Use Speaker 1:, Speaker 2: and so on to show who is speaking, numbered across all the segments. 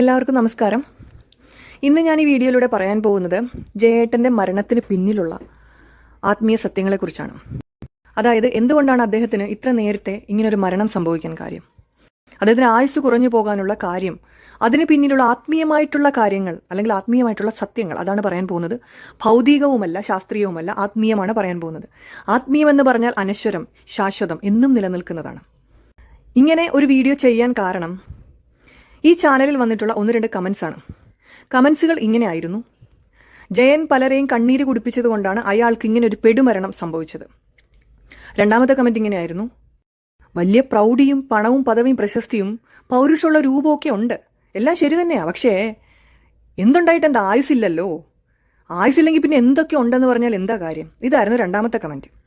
Speaker 1: എല്ലാവർക്കും നമസ്കാരം. ഇന്ന് ഞാൻ ഈ വീഡിയോയിലൂടെ പറയാൻ പോകുന്നത് ജയേട്ടന്റെ മരണത്തിന് പിന്നിലുള്ള ആത്മീയ സത്യങ്ങളെക്കുറിച്ചാണ്. അതായത് എന്തുകൊണ്ടാണ് അദ്ദേഹത്തിന് ഇത്ര നേരത്തെ ഇങ്ങനൊരു മരണം സംഭവിക്കാൻ കാര്യം? അദ്ദേഹത്തിന് ആയുസ് കുറഞ്ഞു പോകാനുള്ള കാര്യം അതിന് പിന്നിലുള്ള ആത്മീയമായിട്ടുള്ള കാര്യങ്ങൾ അല്ലെങ്കിൽ ആത്മീയമായിട്ടുള്ള സത്യങ്ങൾ അതാണ് പറയാൻ പോകുന്നത്. ഭൗതികവുമല്ല ശാസ്ത്രീയവുമല്ല ആത്മീയമാണ് പറയാൻ പോകുന്നത്. ആത്മീയമെന്ന് പറഞ്ഞാൽ അനശ്വരം ശാശ്വതം എന്നും നിലനിൽക്കുന്നതാണ്. ഇങ്ങനെ ഒരു വീഡിയോ ചെയ്യാൻ കാരണം ഈ ചാനലിൽ വന്നിട്ടുള്ള ഒന്ന് രണ്ട് കമൻസ് ആണ്. കമൻസുകൾ ഇങ്ങനെയായിരുന്നു ജയൻ പലരെയും കണ്ണീര് കുടിപ്പിച്ചതുകൊണ്ടാണ് അയാൾക്ക് ഇങ്ങനെ ഒരു പെടുമരണം സംഭവിച്ചത്. രണ്ടാമത്തെ കമന്റ് ഇങ്ങനെയായിരുന്നു വലിയ പ്രൗഢിയും പണവും പദവിയും പ്രശസ്തിയും പൗരുഷമുള്ള രൂപമൊക്കെ ഉണ്ട്. എല്ലാം ശരി തന്നെയാ. പക്ഷേ എന്തുണ്ടായിട്ട് എന്റെ ആയുസില്ലല്ലോ ആയുസില്ലെങ്കിൽ പിന്നെ എന്തൊക്കെ ഉണ്ടെന്ന് പറഞ്ഞാൽ എന്താ കാര്യം? ഇതായിരുന്നു രണ്ടാമത്തെ കമന്റ്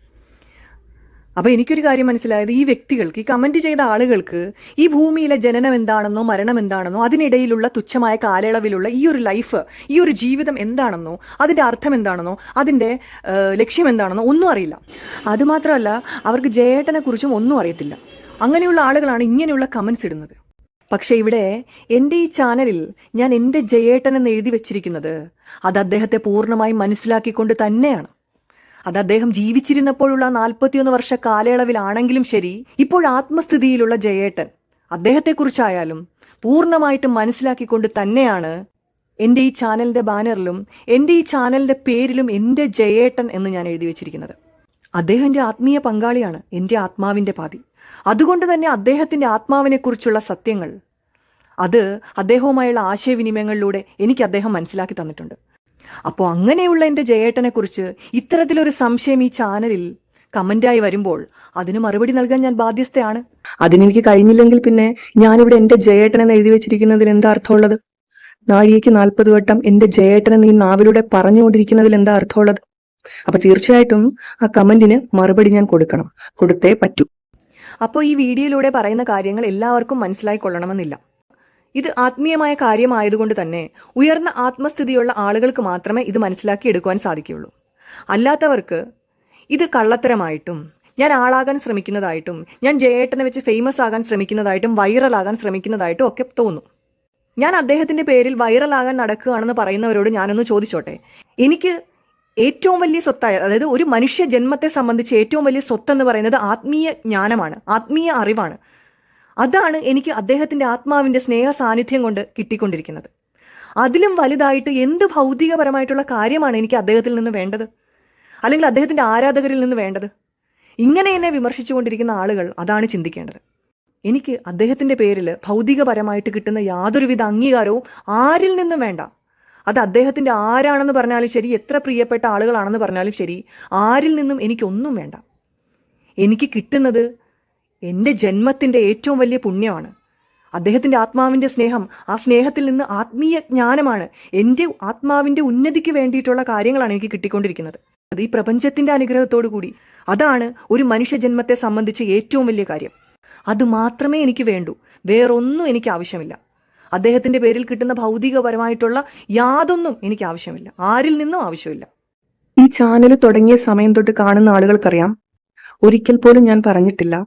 Speaker 1: അപ്പൊ എനിക്കൊരു കാര്യം മനസ്സിലായത് ഈ വ്യക്തികൾക്ക് ഈ കമന്റ് ചെയ്ത ആളുകൾക്ക് ഈ ഭൂമിയിലെ ജനനം എന്താണെന്നോ മരണം എന്താണെന്നോ അതിനിടയിലുള്ള തുച്ഛമായ കാലയളവിലുള്ള ഈ ഒരു ലൈഫ് ഈ ഒരു ജീവിതം എന്താണെന്നോ അതിന്റെ അർത്ഥം എന്താണെന്നോ അതിന്റെ ലക്ഷ്യം എന്താണെന്നോ ഒന്നും അറിയില്ല. അതുമാത്രമല്ല അവർക്ക് ജയേട്ടനെ കുറിച്ചും ഒന്നും അറിയത്തില്ല. അങ്ങനെയുള്ള ആളുകളാണ് ഇങ്ങനെയുള്ള കമന്റ്സ് ഇടുന്നത്. പക്ഷേ ഇവിടെ എന്റെ ഈ ചാനലിൽ ഞാൻ എന്റെ ജയേട്ടൻ എന്ന് എഴുതി വെച്ചിരിക്കുന്നത് അത് അദ്ദേഹത്തെ പൂർണമായും മനസ്സിലാക്കിക്കൊണ്ട് തന്നെയാണ്. അത് അദ്ദേഹം ജീവിച്ചിരുന്നപ്പോഴുള്ള നാൽപ്പത്തിയൊന്ന് വർഷ കാലയളവിലാണെങ്കിലും ശരി ഇപ്പോൾ ആത്മസ്ഥിതിയിലുള്ള ജയേട്ടൻ. അദ്ദേഹത്തെക്കുറിച്ചായാലും പൂർണമായിട്ടും മനസ്സിലാക്കിക്കൊണ്ട് തന്നെയാണ് എന്റെ ഈ ചാനലിന്റെ ബാനറിലും എന്റെ ഈ ചാനലിന്റെ പേരിലും എന്റെ ജയേട്ടൻ എന്ന് ഞാൻ എഴുതി വെച്ചിരിക്കുന്നത്. അദ്ദേഹം ആത്മീയ പങ്കാളിയാണ് എന്റെ ആത്മാവിന്റെ പാതി. അതുകൊണ്ട് തന്നെ അദ്ദേഹത്തിന്റെ ആത്മാവിനെക്കുറിച്ചുള്ള സത്യങ്ങൾ അത് അദ്ദേഹവുമായുള്ള ആശയവിനിമയങ്ങളിലൂടെ എനിക്ക് അദ്ദേഹം മനസ്സിലാക്കി തന്നിട്ടുണ്ട്. അപ്പോൾ അങ്ങനെയുള്ള എന്റെ ജയേട്ടനെക്കുറിച്ച് ഇത്തരത്തിലൊരു സംശയം ഈ ചാനലിൽ കമന്റായി വരുമ്പോൾ അതിന് മറുപടി നൽകാൻ ഞാൻ ബാധ്യസ്ഥയാണ്. അതിനെനിക്ക് കഴിഞ്ഞില്ലെങ്കിൽ പിന്നെ ഞാനിവിടെ എന്റെ ജയേട്ടൻ എന്ന് എഴുതി വെച്ചിരിക്കുന്നതിൽ എന്താ അർത്ഥമുള്ളത്? നാഴികയ്ക്ക് നാൽപ്പത് വട്ടം എന്റെ ജയേട്ടൻ നീ ഈ നാവിലൂടെ പറഞ്ഞുകൊണ്ടിരിക്കുന്നതിൽ എന്താ അർത്ഥമുള്ളത്? അപ്പൊ തീർച്ചയായിട്ടും ആ കമന്റിന് മറുപടി ഞാൻ കൊടുക്കണം. കൊടുത്തേ പറ്റൂ. അപ്പോൾ ഈ വീഡിയോയിലൂടെ പറയുന്ന കാര്യങ്ങൾ എല്ലാവർക്കും മനസ്സിലായിക്കൊള്ളണമെന്നില്ല ഇത് ആത്മീയമായ കാര്യമായതുകൊണ്ട് തന്നെ ഉയർന്ന ആത്മസ്ഥിതിയുള്ള ആളുകൾക്ക് മാത്രമേ ഇത് മനസ്സിലാക്കി എടുക്കുവാൻ സാധിക്കുകയുള്ളൂ. അല്ലാത്തവർക്ക് ഇത് കള്ളത്തരമായിട്ടും ഞാൻ ആളാകാൻ ശ്രമിക്കുന്നതായിട്ടും ഞാൻ ജയേട്ടനെ വെച്ച് ഫേമസ് ആകാൻ ശ്രമിക്കുന്നതായിട്ടും വൈറലാകാൻ ശ്രമിക്കുന്നതായിട്ടും ഒക്കെ തോന്നും. ഞാൻ അദ്ദേഹത്തിന്റെ പേരിൽ വൈറലാകാൻ നടക്കുകയാണെന്ന് പറയുന്നവരോട് ഞാനൊന്ന് ചോദിച്ചോട്ടെ? എനിക്ക് ഏറ്റവും വലിയ സ്വത്തായ അതായത് ഒരു മനുഷ്യ ജന്മത്തെ സംബന്ധിച്ച് ഏറ്റവും വലിയ സ്വത്ത് എന്ന് പറയുന്നത് ആത്മീയ ജ്ഞാനമാണ് ആത്മീയ അറിവാണ്. അതാണ് എനിക്ക് അദ്ദേഹത്തിന്റെ ആത്മാവിന്റെ സ്നേഹ സാന്നിധ്യം കൊണ്ട് കിട്ടിക്കൊണ്ടിരിക്കുന്നത്. അതിലും വലുതായിട്ട് എന്ത് ഭൗതികപരമായിട്ടുള്ള കാര്യമാണ് എനിക്ക് അദ്ദേഹത്തിൽ നിന്ന് വേണ്ടത്? അല്ലെങ്കിൽ അദ്ദേഹത്തിന്റെ ആരാധകരിൽ നിന്ന് വേണ്ടത്? ഇങ്ങനെ എന്നെ വിമർശിച്ചുകൊണ്ടിരിക്കുന്ന ആളുകൾ അതാണ് ചിന്തിക്കേണ്ടത്. എനിക്ക് അദ്ദേഹത്തിന്റെ പേരിൽ ഭൗതികപരമായിട്ട് കിട്ടുന്ന യാതൊരുവിധ അംഗീകാരവും ആരിൽ നിന്നും വേണ്ട. അത് അദ്ദേഹത്തിന്റെ ആരാണെന്ന് പറഞ്ഞാലും ശരി എത്ര പ്രിയപ്പെട്ട ആളുകളാണെന്ന് പറഞ്ഞാലും ശരി ആരിൽ നിന്നും എനിക്കൊന്നും വേണ്ട. എനിക്ക് കിട്ടുന്നത് എന്റെ ജന്മത്തിന്റെ ഏറ്റവും വലിയ പുണ്യമാണ്. അദ്ദേഹത്തിന്റെ ആത്മാവിന്റെ സ്നേഹം ആ സ്നേഹത്തിൽ നിന്ന് ആത്മീയ ജ്ഞാനമാണ് എന്റെ ആത്മാവിന്റെ ഉന്നതിക്ക് വേണ്ടിയിട്ടുള്ള കാര്യങ്ങളാണ് എനിക്ക് കിട്ടിക്കൊണ്ടിരിക്കുന്നത്. അത് ഈ പ്രപഞ്ചത്തിന്റെ അനുഗ്രഹത്തോടു കൂടി അതാണ് ഒരു മനുഷ്യ ജന്മത്തെ സംബന്ധിച്ച് ഏറ്റവും വലിയ കാര്യം. അത് മാത്രമേ എനിക്ക് വേണ്ടൂ. വേറൊന്നും എനിക്ക് ആവശ്യമില്ല. അദ്ദേഹത്തിന്റെ പേരിൽ കിട്ടുന്ന ഭൗതികപരമായിട്ടുള്ള യാതൊന്നും എനിക്ക് ആവശ്യമില്ല. ആരിൽ നിന്നും ആവശ്യമില്ല. ഈ ചാനൽ തുടങ്ങിയ സമയം തൊട്ട് കാണുന്ന ആളുകൾക്കറിയാം. ഒരിക്കൽ പോലും ഞാൻ പറഞ്ഞിട്ടില്ല.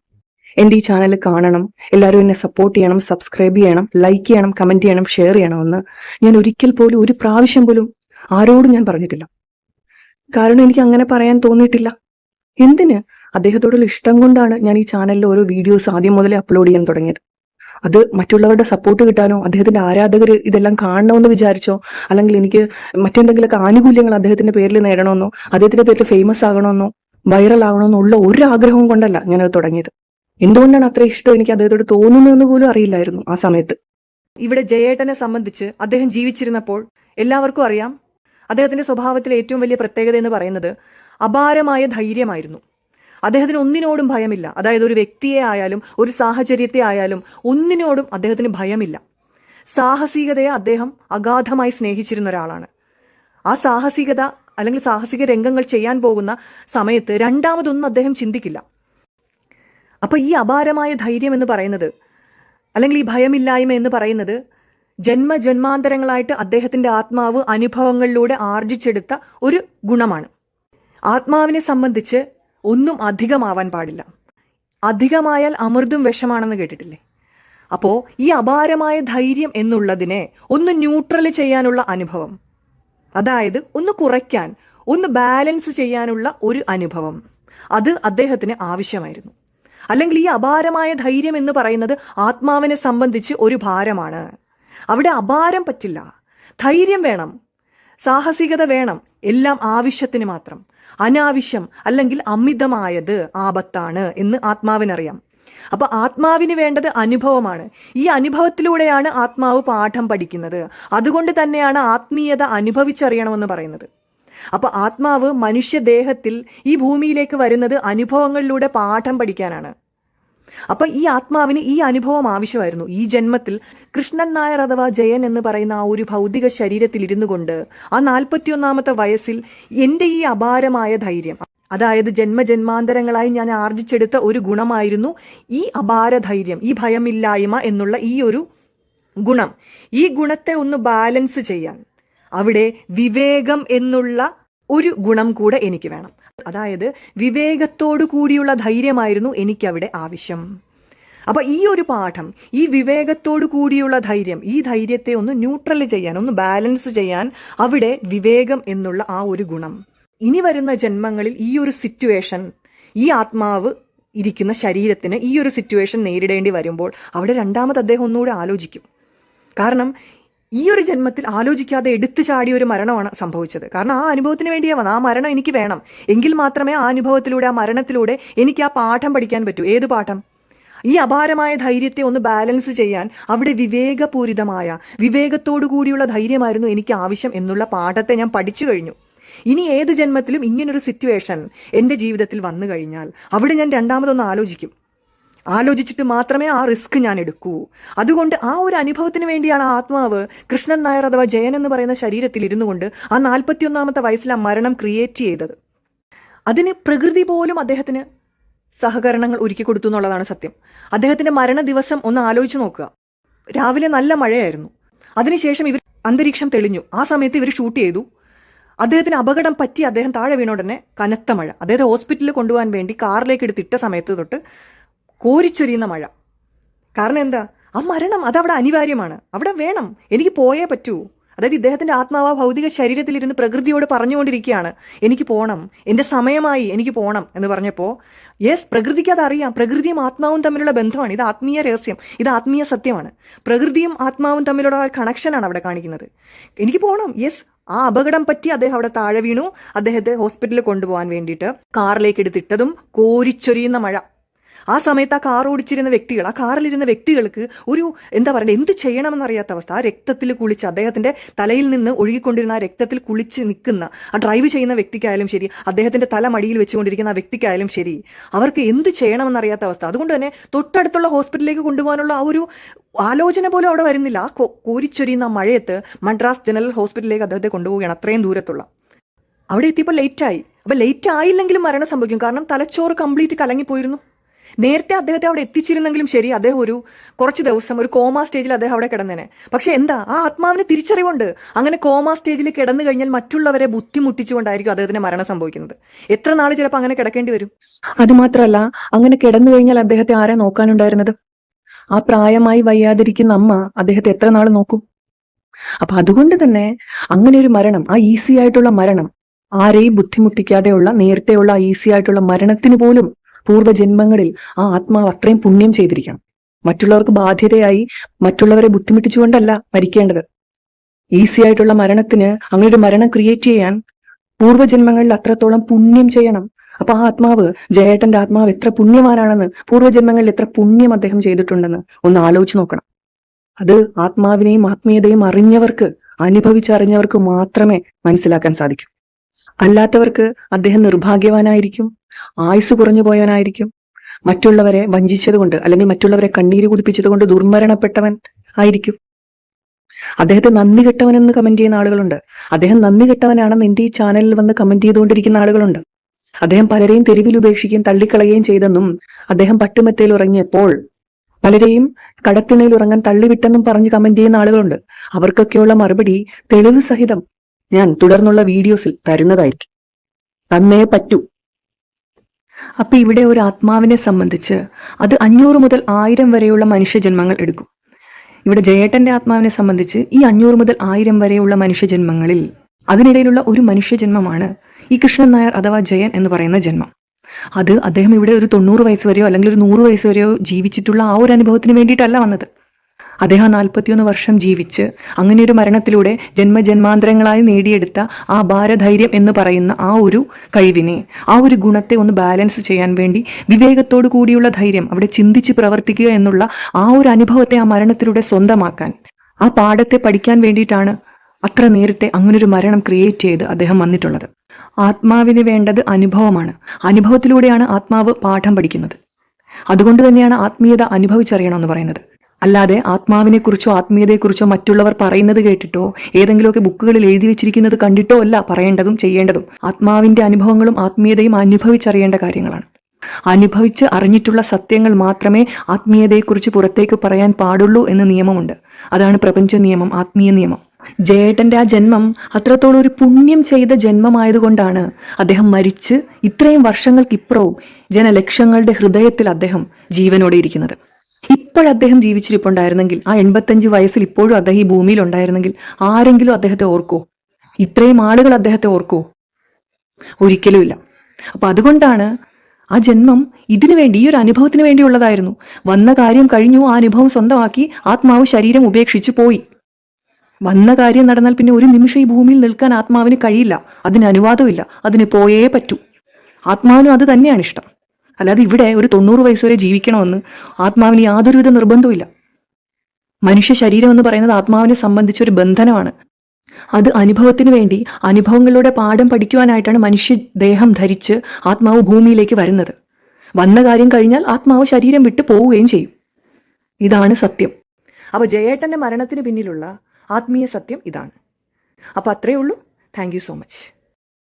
Speaker 1: എന്റെ ഈ ചാനൽ കാണണം എല്ലാവരും എന്നെ സപ്പോർട്ട് ചെയ്യണം സബ്സ്ക്രൈബ് ചെയ്യണം ലൈക്ക് ചെയ്യണം കമന്റ് ചെയ്യണം ഷെയർ ചെയ്യണമെന്ന് ഞാൻ ഒരിക്കൽ പോലും ഒരു പ്രാവശ്യം പോലും ആരോടും ഞാൻ പറഞ്ഞിട്ടില്ല. കാരണം എനിക്ക് അങ്ങനെ പറയാൻ തോന്നിയിട്ടില്ല. എന്തിന്? അദ്ദേഹത്തോടുള്ള ഇഷ്ടം കൊണ്ടാണ് ഞാൻ ഈ ചാനലിൽ ഓരോ വീഡിയോസ് ആദ്യം മുതലേ അപ്ലോഡ് ചെയ്യാൻ തുടങ്ങിയത്. അത് മറ്റുള്ളവരുടെ സപ്പോർട്ട് കിട്ടാനോ അദ്ദേഹത്തിന്റെ ആരാധകർ ഇതെല്ലാം കാണണമെന്ന് വിചാരിച്ചോ അല്ലെങ്കിൽ എനിക്ക് മറ്റെന്തെങ്കിലുമൊക്കെ ആനുകൂല്യങ്ങൾ അദ്ദേഹത്തിന്റെ പേരിൽ നേടണമെന്നോ അദ്ദേഹത്തിന്റെ പേരിൽ ഫേമസ് ആകണമെന്നോ വൈറൽ ആകണമെന്നോ ഉള്ള ഒരു ആഗ്രഹവും കൊണ്ടല്ല ഞാനത് തുടങ്ങിയത്. എന്തുകൊണ്ടാണ് അത്ര ഇഷ്ടം എനിക്ക് അദ്ദേഹത്തോട് തോന്നുന്നതെന്ന് പോലും അറിയില്ലായിരുന്നു ആ സമയത്ത്. ഇവിടെ ജയേട്ടനെ സംബന്ധിച്ച് അദ്ദേഹം ജീവിച്ചിരുന്നപ്പോൾ എല്ലാവർക്കും അറിയാം അദ്ദേഹത്തിന്റെ സ്വഭാവത്തിലെ ഏറ്റവും വലിയ പ്രത്യേകത എന്ന് പറയുന്നത് അപാരമായ ധൈര്യമായിരുന്നു. അദ്ദേഹത്തിന് ഒന്നിനോടും ഭയമില്ല. അതായത് ഒരു വ്യക്തിയെ ആയാലും ഒരു സാഹചര്യത്തെ ആയാലും ഒന്നിനോടും അദ്ദേഹത്തിന് ഭയമില്ല. സാഹസികതയെ അദ്ദേഹം അഗാധമായി സ്നേഹിച്ചിരുന്ന ഒരാളാണ്. ആ സാഹസികത അല്ലെങ്കിൽ സാഹസിക രംഗങ്ങൾ ചെയ്യാൻ പോകുന്ന സമയത്ത് രണ്ടാമതൊന്നും അദ്ദേഹം ചിന്തിക്കില്ല. അപ്പൊ ഈ അപാരമായ ധൈര്യം എന്ന് പറയുന്നത് അല്ലെങ്കിൽ ഈ ഭയമില്ലായ്മ എന്ന് പറയുന്നത് ജന്മജന്മാന്തരങ്ങളായിട്ട് അദ്ദേഹത്തിന്റെ ആത്മാവ് അനുഭവങ്ങളിലൂടെ ആർജിച്ചെടുത്ത ഒരു ഗുണമാണ്. ആത്മാവിനെ സംബന്ധിച്ച് ഒന്നും അധികമാവാൻ പാടില്ല. അധികമായാൽ അമൃതും വിഷമാണെന്ന് കേട്ടിട്ടില്ലേ? അപ്പോൾ ഈ അപാരമായ ധൈര്യം എന്നുള്ളതിനെ ഒന്ന് ന്യൂട്രൽ ചെയ്യാനുള്ള അനുഭവം അതായത് ഒന്ന് കുറയ്ക്കാൻ ഒന്ന് ബാലൻസ് ചെയ്യാനുള്ള ഒരു അനുഭവം അത് അദ്ദേഹത്തിന് ആവശ്യമായിരുന്നു. അല്ലെങ്കിൽ ഈ അപാരമായ ധൈര്യം എന്ന് പറയുന്നത് ആത്മാവിനെ സംബന്ധിച്ച് ഒരു ഭാരമാണ്. അവിടെ അപാരം പറ്റില്ല. ധൈര്യം വേണം. സാഹസികത വേണം. എല്ലാം ആവശ്യത്തിന് മാത്രം. അനാവശ്യം അല്ലെങ്കിൽ അമിതമായത് ആപത്താണ് എന്ന് ആത്മാവിനറിയാം. അപ്പൊ ആത്മാവിന് വേണ്ടത് അനുഭവമാണ്. ഈ അനുഭവത്തിലൂടെയാണ് ആത്മാവ് പാഠം പഠിക്കുന്നത്. അതുകൊണ്ട് തന്നെയാണ് ആത്മീയത അനുഭവിച്ചറിയണമെന്ന് പറയുന്നത്. അപ്പൊ ആത്മാവ് മനുഷ്യദേഹത്തിൽ ഈ ഭൂമിയിലേക്ക് വരുന്നത് അനുഭവങ്ങളിലൂടെ പാഠം പഠിക്കാനാണ്. അപ്പൊ ഈ ആത്മാവിന് ഈ അനുഭവം ആവശ്യമായിരുന്നു. ഈ ജന്മത്തിൽ കൃഷ്ണൻ നായർ അഥവാ ജയൻ എന്ന് പറയുന്ന ആ ഒരു ഭൗതിക ശരീരത്തിൽ ഇരുന്നു കൊണ്ട് ആ നാൽപ്പത്തിയൊന്നാമത്തെ വയസ്സിൽ എന്റെ ഈ അപാരമായ ധൈര്യം അതായത് ജന്മജന്മാന്തരങ്ങളായി ഞാൻ ആർജിച്ചെടുത്ത ഒരു ഗുണമായിരുന്നു ഈ അപാര ധൈര്യം ഈ ഭയമില്ലായ്മ എന്നുള്ള ഈ ഒരു ഗുണം. ഈ ഗുണത്തെ ഒന്ന് ബാലൻസ് ചെയ്യാൻ. അവിടെ വിവേകം എന്നുള്ള ഒരു ഗുണം കൂടെ എനിക്ക് വേണം. അതായത് വിവേകത്തോടു കൂടിയുള്ള ധൈര്യമായിരുന്നു എനിക്കവിടെ ആവശ്യം. അപ്പൊ ഈ ഒരു പാഠം ഈ വിവേകത്തോടു കൂടിയുള്ള ധൈര്യം ഈ ധൈര്യത്തെ ഒന്ന് ന്യൂട്രൽ ചെയ്യാൻ ഒന്ന് ബാലൻസ് ചെയ്യാൻ അവിടെ വിവേകം എന്നുള്ള ആ ഒരു ഗുണം. ഇനി വരുന്ന ജന്മങ്ങളിൽ ഈ ഒരു സിറ്റുവേഷൻ ഈ ആത്മാവ് ഇരിക്കുന്ന ശരീരത്തിന് ഈ ഒരു സിറ്റുവേഷൻ നേരിടേണ്ടി വരുമ്പോൾ അവിടെ രണ്ടാമത് അദ്ദേഹം ഒന്നുകൂടെ ആലോചിക്കും. കാരണം ഈ ഒരു ജന്മത്തിൽ ആലോചിക്കാതെ എടുത്തു ചാടിയ ഒരു മരണമാണ് സംഭവിച്ചത്. കാരണം ആ അനുഭവത്തിന് വേണ്ടിയാ ആ മരണം എനിക്ക് വേണം. എങ്കിൽ മാത്രമേ ആ അനുഭവത്തിലൂടെ ആ മരണത്തിലൂടെ എനിക്ക് ആ പാഠം പഠിക്കാൻ പറ്റൂ. ഏത് പാഠം? ഈ അപാരമായ ധൈര്യത്തെ ഒന്ന് ബാലൻസ് ചെയ്യാൻ അവിടെ വിവേകപൂരിതമായ വിവേകത്തോടു കൂടിയുള്ള ധൈര്യമായിരുന്നു എനിക്ക് ആവശ്യം എന്നുള്ള പാഠത്തെ ഞാൻ പഠിച്ചു കഴിഞ്ഞു. ഇനി ഏത് ജന്മത്തിലും ഇങ്ങനൊരു സിറ്റുവേഷൻ എന്റെ ജീവിതത്തിൽ വന്നു കഴിഞ്ഞാൽ അവിടെ ഞാൻ രണ്ടാമതൊന്ന് ആലോചിക്കും. ആലോചിച്ചിട്ട് മാത്രമേ ആ റിസ്ക് ഞാൻ എടുക്കൂ. അതുകൊണ്ട് ആ ഒരു അനുഭവത്തിന് വേണ്ടിയാണ് ആത്മാവ് കൃഷ്ണൻ നായർ അഥവാ ജയൻ എന്ന് പറയുന്ന ശരീരത്തിൽ ഇരുന്നു കൊണ്ട് ആ നാൽപ്പത്തിയൊന്നാമത്തെ വയസ്സിൽ ആ മരണം ക്രിയേറ്റ് ചെയ്തത്. അതിന് പ്രകൃതി പോലും അദ്ദേഹത്തിന് സഹകരണങ്ങൾ ഒരുക്കി കൊടുത്തു എന്നുള്ളതാണ് സത്യം. അദ്ദേഹത്തിന്റെ മരണ ദിവസം ഒന്ന് ആലോചിച്ച് നോക്കുക. രാവിലെ നല്ല മഴയായിരുന്നു. അതിനുശേഷം ഇവർ അന്തരീക്ഷം തെളിഞ്ഞു. ആ സമയത്ത് ഇവർ ഷൂട്ട് ചെയ്തു. അദ്ദേഹത്തിന് അപകടം പറ്റി അദ്ദേഹം താഴെ വീണ ഉടനെ കനത്ത മഴ. അദ്ദേഹത്തെ ഹോസ്പിറ്റലിൽ കൊണ്ടുപോകാൻ വേണ്ടി കാറിലേക്ക് എടുത്തിട്ട സമയത്ത് തൊട്ട് കോരിച്ചൊരിയുന്ന മഴ. കാരണം എന്താ? ആ മരണം അതവിടെ അനിവാര്യമാണ്. അവിടെ വേണം. എനിക്ക് പോയേ പറ്റൂ. അതായത് ഇദ്ദേഹത്തിന്റെ ആത്മാവ് ഭൗതിക ശരീരത്തിലിരുന്ന് പ്രകൃതിയോട് പറഞ്ഞുകൊണ്ടിരിക്കുകയാണ്. എനിക്ക് പോകണം എന്റെ സമയമായി എനിക്ക് പോകണം എന്ന് പറഞ്ഞപ്പോൾ യെസ് പ്രകൃതിക്ക് അതറിയാം. പ്രകൃതിയും ആത്മാവും തമ്മിലുള്ള ബന്ധമാണ്. ഇത് ആത്മീയ രഹസ്യം. ഇത് ആത്മീയ സത്യമാണ്. പ്രകൃതിയും ആത്മാവും തമ്മിലുള്ള കണക്ഷനാണ് അവിടെ കാണിക്കുന്നത്. എനിക്ക് പോകണം യെസ് ആ അപകടം പറ്റി അദ്ദേഹം അവിടെ താഴെ വീണു. അദ്ദേഹത്തെ ഹോസ്പിറ്റലിൽ കൊണ്ടുപോകാൻ വേണ്ടിയിട്ട് കാറിലേക്ക് എടുത്തിട്ടതും കോരിച്ചൊരിയുന്ന മഴ. ആ സമയത്ത് ആ കാർ ഓടിച്ചിരുന്ന വ്യക്തികൾ ആ കാറിലിരുന്ന വ്യക്തികൾക്ക് ഒരു എന്താ പറയുക എന്ത് ചെയ്യണമെന്നറിയാത്ത അവസ്ഥ. ആ രക്തത്തിൽ കുളിച്ച് അദ്ദേഹത്തിന്റെ തലയിൽ നിന്ന് ഒഴുകിക്കൊണ്ടിരുന്ന ആ രക്തത്തിൽ കുളിച്ച് നിൽക്കുന്ന ആ ഡ്രൈവ് ചെയ്യുന്ന വ്യക്തിക്കായാലും ശരി അദ്ദേഹത്തിന്റെ തല മടിയിൽ വെച്ചുകൊണ്ടിരിക്കുന്ന ആ വ്യക്തിക്കായാലും ശരി അവർക്ക് എന്ത് ചെയ്യണമെന്നറിയാത്ത അവസ്ഥ. അതുകൊണ്ട് തന്നെ തൊട്ടടുത്തുള്ള ഹോസ്പിറ്റലിലേക്ക് കൊണ്ടുപോകാനുള്ള ആ ഒരു ആലോചന പോലും അവിടെ വരുന്നില്ല. ആ കോരിച്ചൊരിയുന്ന മഴയത്ത് മദ്രാസ് ജനറൽ ഹോസ്പിറ്റലിലേക്ക് അദ്ദേഹത്തെ കൊണ്ടുപോവുകയാണ് അത്രയും ദൂരത്തുള്ള. അവിടെ എത്തിയപ്പോൾ ലേറ്റായി അപ്പൊ ലേറ്റ് ആയില്ലെങ്കിലും മരണം സംഭവിക്കും. കാരണം തലച്ചോറ് കംപ്ലീറ്റ് കലങ്ങിപ്പോയിരുന്നു. നേരത്തെ അദ്ദേഹത്തെ അവിടെ എത്തിച്ചിരുന്നെങ്കിലും ശരി അദ്ദേഹം ഒരു കുറച്ച് ദിവസം ഒരു കോമ സ്റ്റേജിൽ അദ്ദേഹം അവിടെ കിടന്നേനെ. പക്ഷെ എന്താ ആ ആത്മാവിന് തിരിച്ചറിവുണ്ട്. അങ്ങനെ കോമ സ്റ്റേജിൽ കിടന്നു കഴിഞ്ഞാൽ മറ്റുള്ളവരെ ബുദ്ധിമുട്ടിച്ചുകൊണ്ടായിരിക്കും അദ്ദേഹത്തിന് മരണം സംഭവിക്കുന്നത്. എത്ര നാൾ ചിലപ്പോൾ അങ്ങനെ കിടക്കേണ്ടി വരും? അതുമാത്രമല്ല അങ്ങനെ കിടന്നു കഴിഞ്ഞാൽ അദ്ദേഹത്തെ ആരാ നോക്കാനുണ്ടായിരുന്നത്? ആ പ്രായമായി വയ്യാതിരിക്കുന്ന അമ്മ അദ്ദേഹത്തെ എത്ര നാൾ നോക്കും? അപ്പൊ അതുകൊണ്ട് തന്നെ അങ്ങനെ ഒരു മരണം ആ ഈസി ആയിട്ടുള്ള മരണം ആരെയും ബുദ്ധിമുട്ടിക്കാതെയുള്ള നേരത്തെയുള്ള ഈസി ആയിട്ടുള്ള മരണത്തിന് പോലും പൂർവജന്മങ്ങളിൽ ആ ആത്മാവ് അത്രയും പുണ്യം ചെയ്തിരിക്കണം. മറ്റുള്ളവർക്ക് ബാധ്യതയായി മറ്റുള്ളവരെ ബുദ്ധിമുട്ടിച്ചുകൊണ്ടല്ല മരിക്കേണ്ടത്. ഈസി ആയിട്ടുള്ള മരണത്തിന് അങ്ങനെ ഒരു മരണം ക്രിയേറ്റ് ചെയ്യാൻ പൂർവജന്മങ്ങളിൽ അത്രത്തോളം പുണ്യം ചെയ്യണം. അപ്പൊ ആ ആത്മാവ് ജയേട്ടന്റെ ആത്മാവ് എത്ര പുണ്യവാനാണെന്ന് പൂർവജന്മങ്ങളിൽ എത്ര പുണ്യം അദ്ദേഹം ചെയ്തിട്ടുണ്ടെന്ന് ഒന്ന് ആലോചിച്ച് നോക്കണം. അത് ആത്മാവിനെയും ആത്മീയതയും അറിഞ്ഞവർക്ക് അനുഭവിച്ചറിഞ്ഞവർക്ക് മാത്രമേ മനസ്സിലാക്കാൻ സാധിക്കൂ. അല്ലാത്തവർക്ക് അദ്ദേഹം നിർഭാഗ്യവാനായിരിക്കും ആയുസ് കുറഞ്ഞു പോയവനായിരിക്കും. മറ്റുള്ളവരെ വഞ്ചിച്ചതുകൊണ്ട് അല്ലെങ്കിൽ മറ്റുള്ളവരെ കണ്ണീര് കുടിപ്പിച്ചതുകൊണ്ട് ദുർമരണപ്പെട്ടവൻ ആയിരിക്കും. അദ്ദേഹത്തെ നന്ദി കെട്ടവനെന്ന് കമന്റ് ചെയ്യുന്ന ആളുകളുണ്ട്. അദ്ദേഹം നന്ദി കെട്ടവനാണെന്ന് എന്റെ ഈ ചാനലിൽ വന്ന് കമന്റ് ചെയ്തുകൊണ്ടിരിക്കുന്ന ആളുകളുണ്ട്. അദ്ദേഹം പലരെയും തെരുവിൽ ഉപേക്ഷിക്കുകയും തള്ളിക്കളയുകയും ചെയ്തെന്നും അദ്ദേഹം പട്ടുമെത്തയിൽ ഉറങ്ങിയപ്പോൾ പലരെയും കടത്തിണയിൽ ഉറങ്ങാൻ തള്ളിവിട്ടെന്നും പറഞ്ഞ് കമന്റ് ചെയ്യുന്ന ആളുകളുണ്ട്. അവർക്കൊക്കെയുള്ള മറുപടി തെളിവ് സഹിതം ഞാൻ തുടർന്നുള്ള വീഡിയോസിൽ തരുന്നതായിരിക്കും. തന്നേ പറ്റൂ. അപ്പൊ ഇവിടെ ഒരു ആത്മാവിനെ സംബന്ധിച്ച് അത് അഞ്ഞൂറ് മുതൽ ആയിരം വരെയുള്ള മനുഷ്യജന്മങ്ങൾ എടുക്കും. ഇവിടെ ജയേട്ടന്റെ ആത്മാവിനെ സംബന്ധിച്ച് ഈ അഞ്ഞൂറ് മുതൽ ആയിരം വരെയുള്ള മനുഷ്യജന്മങ്ങളിൽ അതിനിടയിലുള്ള ഒരു മനുഷ്യജന്മമാണ് ഈ കൃഷ്ണൻ നായർ അഥവാ ജയൻ എന്ന് പറയുന്ന ജന്മം. അത് അദ്ദേഹം ഇവിടെ ഒരു തൊണ്ണൂറ് വയസ്സ് വരെയോ അല്ലെങ്കിൽ ഒരു നൂറ് വയസ്സ് വരെയോ ജീവിച്ചിട്ടുള്ള ആ ഒരു അനുഭവത്തിന് വേണ്ടിയിട്ടല്ല വന്നത്. അദ്ദേഹം നാൽപ്പത്തിയൊന്ന് വർഷം ജീവിച്ച് അങ്ങനെ ഒരു മരണത്തിലൂടെ ജന്മജന്മാന്തരങ്ങളായി നേടിയെടുത്ത ആ ഭാരധൈര്യം എന്ന് പറയുന്ന ആ ഒരു കഴിവിനെ ആ ഒരു ഗുണത്തെ ഒന്ന് ബാലൻസ് ചെയ്യാൻ വേണ്ടി വിവേകത്തോടു കൂടിയുള്ള ധൈര്യം അവിടെ ചിന്തിച്ച് പ്രവർത്തിക്കുക എന്നുള്ള ആ ഒരു അനുഭവത്തെ ആ മരണത്തിലൂടെ സ്വന്തമാക്കാൻ ആ പാഠത്തെ പഠിക്കാൻ വേണ്ടിയിട്ടാണ് അത്ര നേരത്തെ അങ്ങനൊരു മരണം ക്രിയേറ്റ് ചെയ്ത് അദ്ദേഹം വന്നിട്ടുള്ളത്. ആത്മാവിന് വേണ്ടത് അനുഭവമാണ്. അനുഭവത്തിലൂടെയാണ് ആത്മാവ് പാഠം പഠിക്കുന്നത്. അതുകൊണ്ട് തന്നെയാണ് ആത്മീയത അനുഭവിച്ചറിയണമെന്ന് പറയുന്നത്. അല്ലാതെ ആത്മാവിനെക്കുറിച്ചോ ആത്മീയതയെക്കുറിച്ചോ മറ്റുള്ളവർ പറയുന്നത് കേട്ടിട്ടോ ഏതെങ്കിലുമൊക്കെ ബുക്കുകളിൽ എഴുതി വെച്ചിരിക്കുന്നത് കണ്ടിട്ടോ അല്ല പറയേണ്ടതും ചെയ്യേണ്ടതും. ആത്മാവിന്റെ അനുഭവങ്ങളും ആത്മീയതയും അനുഭവിച്ചറിയേണ്ട കാര്യങ്ങളാണ്. അനുഭവിച്ച് അറിഞ്ഞിട്ടുള്ള സത്യങ്ങൾ മാത്രമേ ആത്മീയതയെക്കുറിച്ച് പുറത്തേക്ക് പറയാൻ പാടുള്ളൂ എന്ന നിയമമുണ്ട്. അതാണ് പ്രപഞ്ച നിയമം ആത്മീയ നിയമം. ജയേട്ടന്റെ ആ ജന്മം അത്രത്തോളം ഒരു പുണ്യം ചെയ്ത ജന്മമായതുകൊണ്ടാണ് അദ്ദേഹം മരിച്ച് ഇത്രയും വർഷങ്ങൾക്കിപ്പുറവും ജനലക്ഷങ്ങളുടെ ഹൃദയത്തിൽ അദ്ദേഹം ജീവനോടെ ഇരിക്കുന്നത്. ഇപ്പോഴദ്ദേഹം ജീവിച്ചിരിപ്പുണ്ടായിരുന്നെങ്കിൽ ആ എൺപത്തഞ്ച് വയസ്സിൽ ഇപ്പോഴും അദ്ദേഹം ഈ ഭൂമിയിൽ ഉണ്ടായിരുന്നെങ്കിൽ ആരെങ്കിലും അദ്ദേഹത്തെ ഓർക്കോ ഇത്രയും ആളുകൾ അദ്ദേഹത്തെ ഓർക്കോ ഒരിക്കലുമില്ല അപ്പൊ അതുകൊണ്ടാണ് ആ ജന്മം ഇതിനു വേണ്ടി ഈ ഒരു അനുഭവത്തിന് വേണ്ടിയുള്ളതായിരുന്നു. വന്ന കാര്യം കഴിഞ്ഞു ആ അനുഭവം സ്വന്തമാക്കി ആത്മാവ് ശരീരം ഉപേക്ഷിച്ച് പോയി. വന്ന കാര്യം നടന്നാൽ പിന്നെ ഒരു നിമിഷം ഈ ഭൂമിയിൽ നിൽക്കാൻ ആത്മാവിന് കഴിയില്ല. അതിന് അനുവാദമില്ല. അതിന് പോയേ പറ്റൂ. ആത്മാവിനും അത് തന്നെയാണ് ഇഷ്ടം. അല്ലാതെ ഇവിടെ ഒരു തൊണ്ണൂറ് വയസ്സ് വരെ ജീവിക്കണമെന്ന് ആത്മാവിന് യാതൊരുവിധ നിർബന്ധവുമില്ല. മനുഷ്യ ശരീരം എന്ന് പറയുന്നത് ആത്മാവിനെ സംബന്ധിച്ച ഒരു ബന്ധനമാണ്. അത് അനുഭവത്തിന് വേണ്ടി അനുഭവങ്ങളുടെ പാഠം പഠിക്കുവാനായിട്ടാണ് മനുഷ്യ ദേഹം ധരിച്ച് ആത്മാവ് ഭൂമിയിലേക്ക് വരുന്നത്. വന്ന കാര്യം കഴിഞ്ഞാൽ ആത്മാവ് ശരീരം വിട്ടു പോവുകയും ചെയ്യും. ഇതാണ് സത്യം. അപ്പോൾ ജയേട്ടന്റെ മരണത്തിന് പിന്നിലുള്ള ആത്മീയ സത്യം ഇതാണ്. അപ്പോൾ അത്രയേ ഉള്ളൂ. Thank so much.